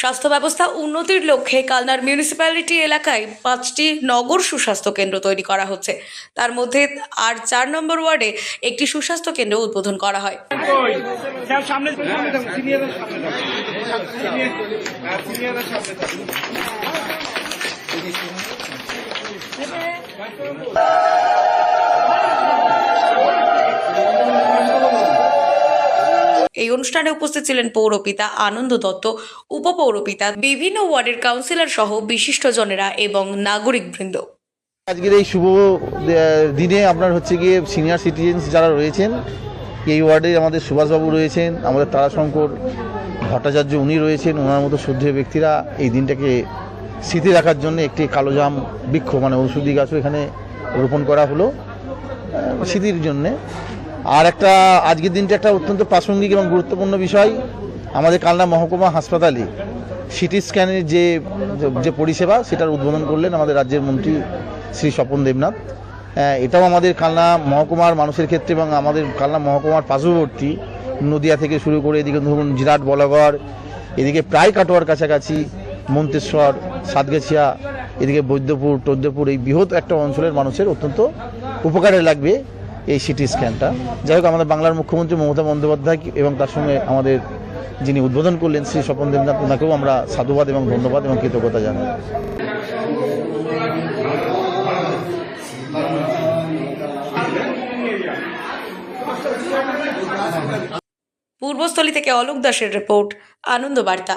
স্বাস্থ্য ব্যবস্থা উন্নতির লক্ষ্যে কালনার মিউনিসিপ্যালিটি এলাকায় পাঁচটি নগর সুস্বাস্থ্য কেন্দ্র তৈরি করা হচ্ছে। তার মধ্যে আর চার নম্বর ওয়ার্ডে একটি সুস্বাস্থ্য কেন্দ্র উদ্বোধন করা হয়। সামনে এই অনুষ্ঠানে উপস্থিত ছিলেন পৌরপিতা আনন্দ দত্ত, উপপৌরপিতা বিভিন্ন ওয়ার্ডের কাউন্সিলর সহ বিশিষ্টজনেরা এবং নাগরিকবৃন্দ। আজকের এই শুভ দিনে আপনার হচ্ছে গিয়ে সিনিয়র সিটিজেন্স যারা রয়েছেন, এই ওয়ার্ডে আমাদের সুভাষবাবু রয়েছেন, আমাদের তারাশঙ্কর ভট্টাচার্য উনি রয়েছেন, ওনার মতো শ্রদ্ধেয় ব্যক্তিরা এই দিনটাকে স্মৃতি রাখার জন্য একটি কালোজাম বৃক্ষ মানে ঔষধি গাছও এখানে রোপণ করা হলো স্মৃতির জন্যে। আর একটা, আজকের দিনটা একটা অত্যন্ত প্রাসঙ্গিক এবং গুরুত্বপূর্ণ বিষয়। আমাদের কালনা মহকুমা হাসপাতালে সিটি স্ক্যানের যে যে পরিষেবা, সেটার উদ্বোধন করলেন আমাদের রাজ্যের মন্ত্রী শ্রী স্বপন দেবনাথ। এটাও আমাদের কালনা মহকুমার মানুষের ক্ষেত্রে এবং আমাদের কালনা মহকুমার পার্শ্ববর্তী নদিয়া থেকে শুরু করে এদিকে ধরুন জিরাট, বলাগড়, এদিকে প্রায় কাটোয়ার কাছাকাছি, মন্তেশ্বর, সাতগাছিয়া, এদিকে বৈদ্যপুর, টৈদ্যপুর, এই বৃহৎ একটা অঞ্চলের মানুষের অত্যন্ত উপকারে লাগবে। এই সিটি স্ক্যানটা যাই হোক, আমাদের বাংলার মুখ্যমন্ত্রী মমতা বন্দ্যোপাধ্যায় এবং তার সঙ্গে আমাদের যিনি উদ্বোধন করলেন, শ্রী স্বপন দেবনাথ ওনাকেও আমরা সাধুবাদ এবং ধন্যবাদ এবং কৃতজ্ঞতা জানাই। পূর্বস্থলী থেকে অলোক দাসের রিপোর্ট, আনন্দ বার্তা।